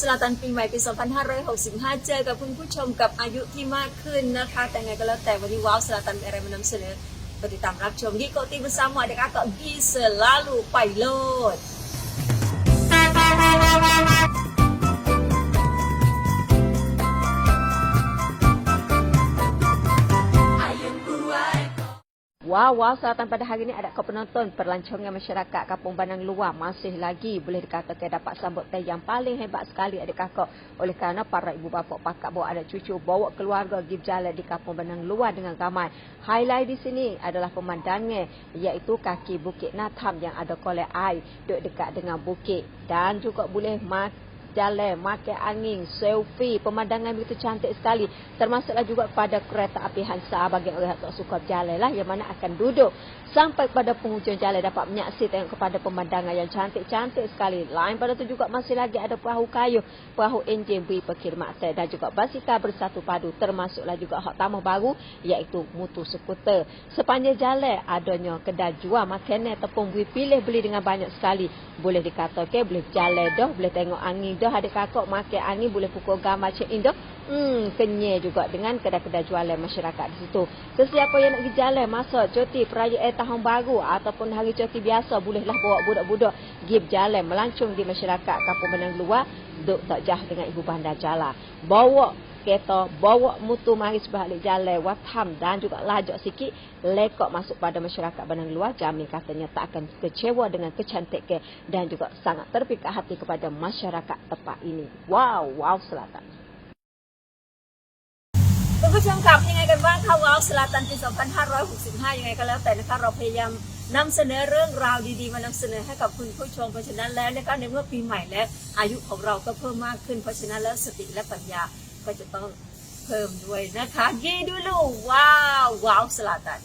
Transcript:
สลาตันปีใหม่ปี 2565 เจอกับคุณผู้ชมกับอายุที่มากขึ้นนะคะ แต่ไงก็แล้วแต่วันนี้ว้าวสลาตันมีอะไรมานำเสนอก็ติดตามรับชมที่โกติ bersama sama adik kakak B selalu pilot Wow, wow, selatan pada hari ini ada kau penonton perlancongan masyarakat Kampung Banang Luar. Masih lagi boleh dikatakan dapat sambut teh yang paling hebat sekali adik kakak oleh kerana para ibu bapa pakak bawa ada cucu bawa keluarga pergi berjalan di Kampung Banang Luar dengan ramai. Highlight di sini adalah pemandangan iaitu kaki Bukit Natam yang ada kolek air dekat dengan bukit. Dan juga boleh mak jalan, makan angin, selfie, pemandangan begitu cantik sekali. Termasuklah juga pada kereta api Hansa bagi orang yang tak suka berjalan lah yang mana akan duduk sampai pada penghujung jalan dapat menyaksikan tengok kepada pemandangan yang cantik-cantik sekali. Lain pada tu juga masih lagi ada perahu kayu, perahu enjin beri perkhidmat dan juga basikal bersatu padu termasuklah juga hak tambah baru iaitu mutu skuter. Sepanjang jalan adanya kedai jual makanan ataupun beri pilih beli dengan banyak sekali. Boleh dikatakan boleh berjalan dah, boleh tengok angin dah, ada kakak makan angin boleh pukul gambar check in dah. Hmm, kenyai juga dengan kedai-kedai jualan masyarakat di situ. Sesiapa yang nak pergi jalan masa cuti perayaan tahun baru ataupun hari cuti biasa bolehlah bawa budak-budak pergi berjalan melancong di masyarakat Kampung Benang Luar duk tak jah dengan ibu bandar jalan. Bawa kereta, bawa mutu mari sebalik jalan watham dan juga lajak sikit lekok masuk pada masyarakat Benang Luar jamin katanya tak akan kecewa dengan kecantikan dan juga sangat terpikat hati kepada masyarakat tempat ini. Wow, wow selatan. คุณผู้ชมครับยังไงกันบ้างคะว้าวสลาตันปี 2565 ยังไงก็แล้วแต่นะคะเราพยายามนำเสนอเรื่องราวดีๆ มานำเสนอให้กับคุณผู้ชมเพราะฉะนั้นแล้วนะคะในเมื่อปีใหม่แล้ว อายุของเราก็เพิ่มมากขึ้น เพราะฉะนั้นแล้วสติและปัญญา ก็จะต้องเพิ่มด้วยนะคะยีดูลูว้าวว้าวสลาตัน